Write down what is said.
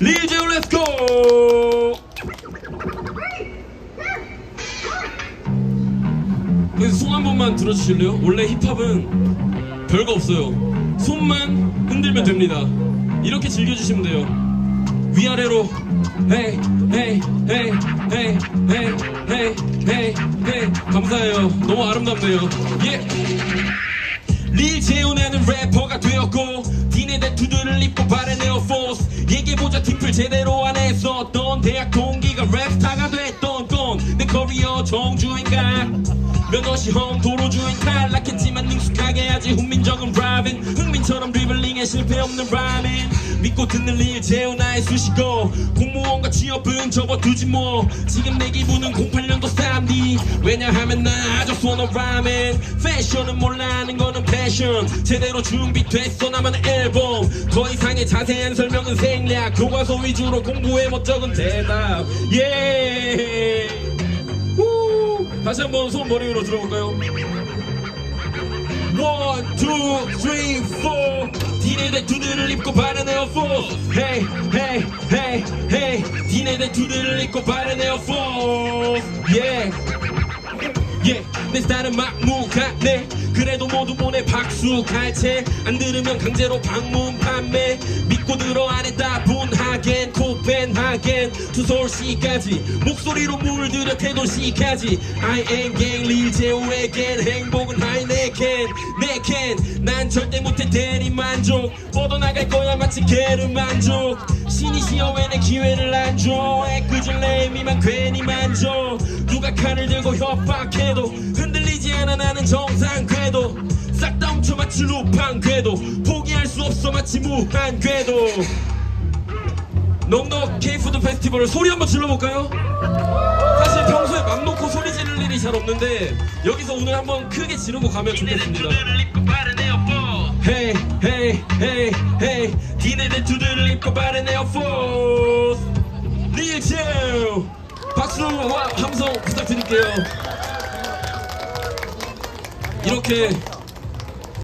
리제오 렛츠고! 그래서 손한 번만 들어주실래요? 원래 힙합은 별거 없어요. 손만 흔들면 됩니다. 이렇게 즐겨주시면 돼요. 위아래로 헤이 헤이 헤이 헤이 헤이 헤이 헤이 헤이. 감사해요. 너무 아름답네요. 예. 릴제온에는 래퍼가 되었고 투들을 입고 바른 에어포스 얘기해보자 팀플 제대로 안 했었던 대학 동기가 랩스타가 됐던 건 내 커리어 정주행가. 면허 시험 도로 주행 탈락했지만 능숙하게 하지 훈민정음 라빈 흥민처럼 드리블링에 실패 없는 라멘 믿고 듣는 릴제오 나의 수식어. 공무원과 취업은 접어두지 뭐. 지금 내 기분은 08년도 3D 왜냐하면 나 아주 손어 라멘 패션은 몰라 하는 거는 패션 제대로 준비됐어 나만의 앨범 더 이상의 자세한 설명은 생략 교과서 위주로 공부해 못 적은 대답 예 후. 다시 한번 손 머리 위로 들어볼까요? One, two, three, four. 디네들 두들을 입고 바른 에어포스. Hey, hey, hey. 디네들 두들을 입고 바른 에어포스. Yeah. 예, 내 스타일은 막무가내. 그래도 모두 보내 박수 갈채. 안 들으면 강제로 방문 판매. 믿고 들어 안 했다 분하겐 코펜하겐. 투솔시까지 목소리로 물들여 태도시까지. I am gang 리제오에겐 행복은 하이네켄 내캔 난 절대 못해 대리 만족. 뻗어나갈 거야 마치 게르 만족. 신이 시어 왜내 기회를 안줘. 애꿎은 내 미만 괜히 만져 누가 칼을 들고 협박해도 흔들리지 않아 나는 정상 궤도. 싹 다 훔쳐 마치 루팡 궤도. 포기할 수 없어 마치 무한 궤도. 넉넉 K푸드 페스티벌 소리 한번 질러볼까요? 사실 평소에 맘 놓고 소리 지를 일이 잘 없는데 여기서 오늘 한번 크게 지르고 가면 좋겠습니다. 헤이 헤이 헤이 헤이. 디네들 두들을 입고 바른 에어포 이렇게